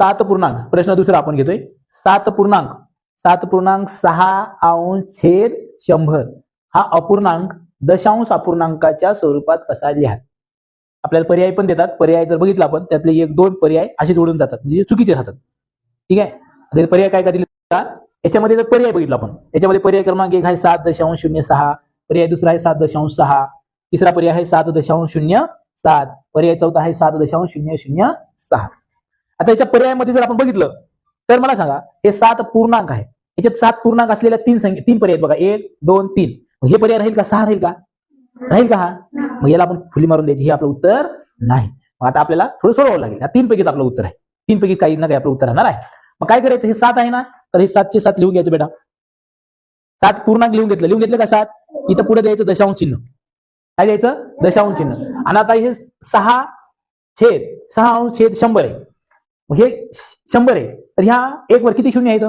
सात पूर्णांक. प्रश्न दुसरा आपण घेतोय. सात पूर्णांक. सात पूर्णांक सहा अंश छेद शंभर. हा अपूर्णांक दशांश अपूर्णांकाच्या स्वरूपात कसा लिहा आपल्याला पर्याय पण देतात. पर्याय जर बघितला आपण त्यातले एक दोन पर्याय असे जोडून जातात. म्हणजे चुकीचे राहतात. ठीक आहे? पर्याय काय का दिले? याच्यामध्ये जर पर्याय बघितला आपण याच्यामध्ये पर्याय क्रमांक एक आहे सात दशांश शून्य सहा. पर्याय दुसरा आहे सात दशांश सहा. तिसरा पर्याय आहे सात दशांश शून्य सात. पर्याय चौथा आहे सात दशांश शून्य शून्य सहा. आता याच्या पर्यायामध्ये जर आपण बघितलं तर मला सांगा हे सात पूर्णांक आहे. याच्यात सात पूर्णांक असलेल्या तीन संख्या तीन पर्याय बघा. एक दोन तीन. हे पर्याय राहील का? सहा राहील का? राहील का हा? मग याला आपण फुली मारून द्यायची हे आपलं उत्तर नाही. मग आता आपल्याला थोडं सोडवावं लागेल. हा तीन पैकीच आपलं उत्तर आहे. तीन पैकी काही ना काही आपलं उत्तर राहणार आहे. मग काय करायचं? हे सात आहे ना? तर हे सातचे सात लिहून घ्यायचं बेटा. सात पूर्णांक लिहून घेतलं. लिहून घेतलं का सात? इथं पुढे द्यायचं दशांश चिन्ह. काय द्यायचं? दशांश चिन्ह. आणि आता हे सहा छेद सहा अंश छेद शंभर आहे. हे शंभर आहे. तर ह्या एक वर किती शून्य आहेत?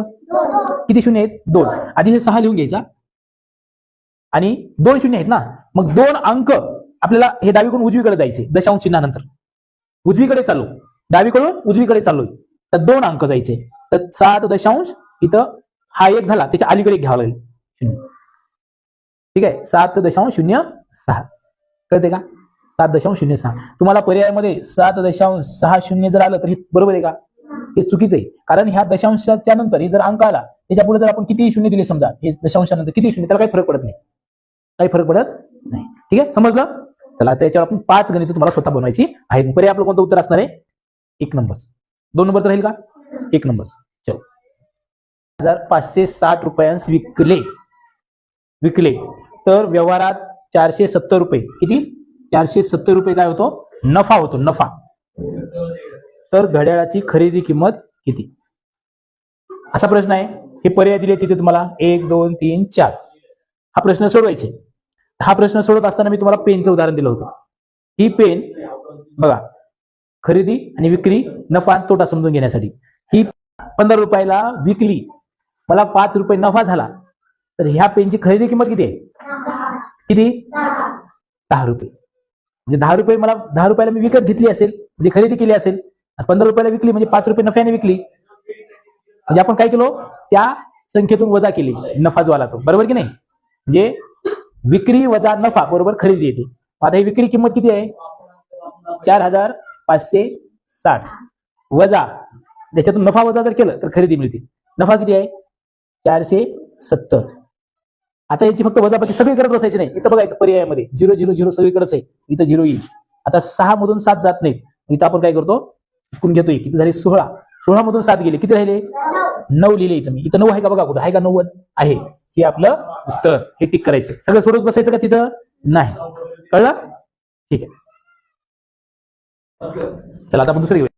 किती शून्य आहेत? दोन. आधी हे सहा लिहून घ्यायचा. आणि दोन शून्य आहेत ना? मग दोन अंक आपल्याला हे डावीकडून उजवीकडे जायचे दशांश चिन्हानंतर. उजवीकडे चालू. डावीकडून उजवीकडे चाललोय तर दोन अंक जायचे तर सात दशांश इथं हा एक झाला. त्याच्या अलीकडे एक घ्यावा लागेल. शून्य. ठीक आहे. सात दशांश शून्य सहा. कळते का? सात दशांश शून्य सहा. तुम्हाला पर्यायामध्ये सात दशांश सहा शून्य जर आलं तर हे बरोबर आहे का? हे चुकीचं आहे. कारण ह्या दशांशाच्या नंतर हे जर अंक आला त्याच्या पुढे जर आपण किती शून्य दिले समजा हे दशांशानंतर किती शून्य त्याला काही फरक पडत नाही. काही फरक पडत नाही. ठीक आहे? समजलं? चला त्याच्यावर आपण पाच गणित तुम्हाला स्वतः बनवायची आहेत. पर्याय आपलं कोणतं उत्तर असणार आहे? एक नंबर दोन नंबरचं राहील का? एक नंबर चलो. हजार पाचशे साठ रुपयांस विकले. विकले. तर व्यवहारात चारशे सत्तर रुपये. किती? चारशे सत्तर रुपये काय होतो? नफा होतो नफा. तर घड्याळाची खरेदी किंमत किती? असा प्रश्न आहे. हे पर्याय दिले तिथे तुम्हाला. एक दोन तीन चार. हा प्रश्न सोडवायचे. हा प्रश्न सोडवत असताना मी तुम्हाला पेनचं उदाहरण दिलं होतं. ही पेन बघा खरेदी आणि विक्री नफा तोटा समजून घेण्यासाठी. ही पंधरा रुपयाला विकली. मला पाच रुपये नफा झाला. तर ह्या पेनची खरेदी किंमत किती आहे? किती? दहा रुपये. म्हणजे दहा रुपये मला दहा रुपयाला मी विकत घेतली असेल म्हणजे खरेदी केली असेल पंधरा रुपयाला विकली म्हणजे पाच रुपये नफ्याने विकली. म्हणजे आपण काय केलो? त्या संख्येतून वजा केली नफा जो आला तो बरोबर की नाही? म्हणजे विक्री वजा नफा बरोबर खरेदी येते. आता ही विक्री किंमत किती आहे? चार हजार पाचशे साठ. वजा त्याच्यातून नफा वजा जर केलं तर खरेदी मिळते. नफा किती आहे? चारशे सत्तर. आता याची फक्त वजाबाकी सगळी करत बसायची नाही. इथं बघायचं पर्यायामध्ये. झिरो झिरो झिरो सगळीकडेच आहे. इथं झिरो येईल. आता सहा मधून सात जात नाहीत. इथं आपण काय करतो? इकडून घेतोय. किती झाले? सोळा. सोळा मधून सात गेले. किती राहिले? नऊ लिहिले इथं मी. इथं नऊ आहे का बघा कुठं? आहे का नव्वद? आहे. हे आपलं उत्तर. हे टिक करायचं. सगळं सोडत बसायचं का तिथं? नाही. कळलं? ठीक आहे. चला आता आपण दुसरं घेऊया.